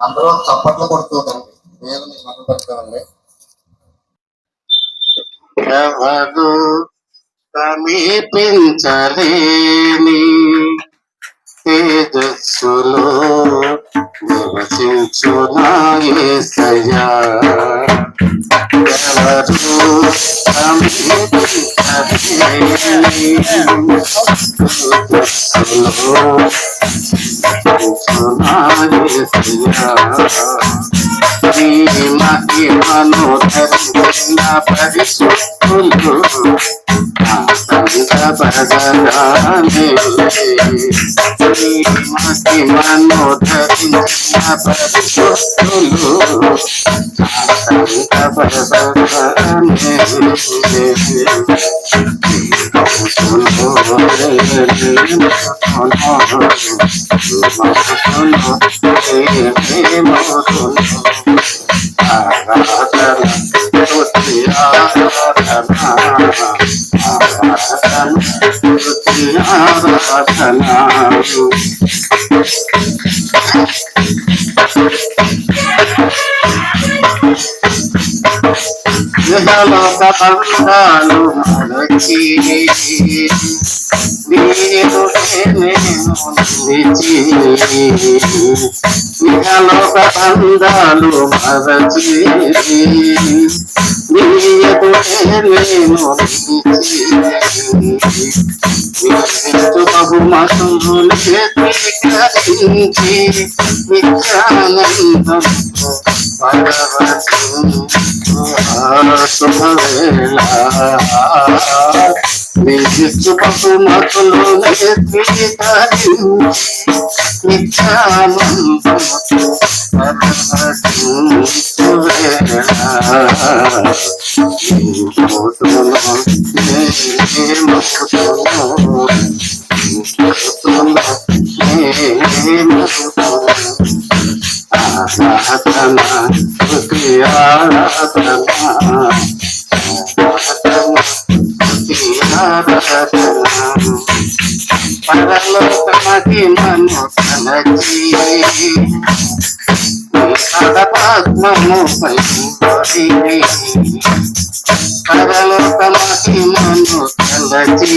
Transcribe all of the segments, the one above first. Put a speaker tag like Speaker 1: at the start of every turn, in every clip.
Speaker 1: అందరూ చప్పట్లు కొడుతుందండి దేవుని మనం పెడతామండి ఎవరు సమీపించలేని తేజస్సులో నివసించు ఎవరు సమీపించలేని తేజస్సులో నీ మహిమను ధరించిన పరిశుద్ధులు సంతపరచరానే నీ మహిమను ధరించిన పరిశుద్ధులు ఇహలోక బంధాలు మనకి నీరు నేను నిలిచి మరచి నీరు నేను బహుమతులు స్వీకరించి నిత్యానందంతో నిజు బహుమతులు స్వీకరించి నిత్యానందంతో పరలోకమకి మను కలచి.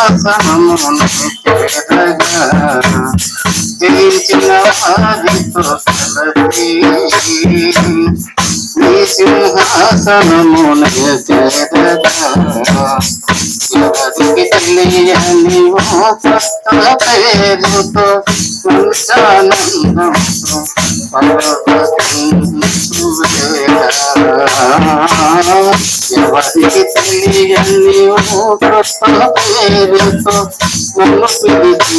Speaker 1: శాసనమును జయించిన నీ సింహాసనమున ఎవరికి తెలియని పేరుతో మంచానందంతో ఎవరికి తెలియని కొత్త పేరుతో నన్ను పిలిచి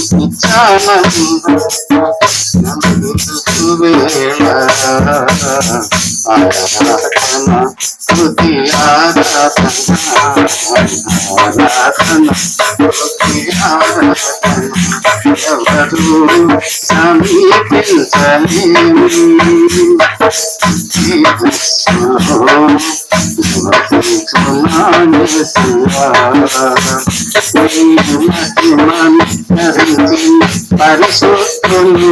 Speaker 1: వేళ ఆరాధన స్తుతి ఆరాధన ఆరాధన స్తుతి ఆరాధన ఎవరు సమీపించలేని పరిశుద్ధులు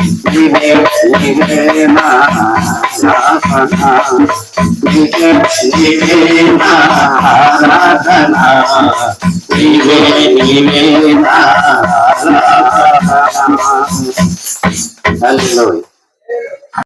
Speaker 1: ఇదే ఇదే నా సాధన ఇదే ఇదే నా ఆరాధన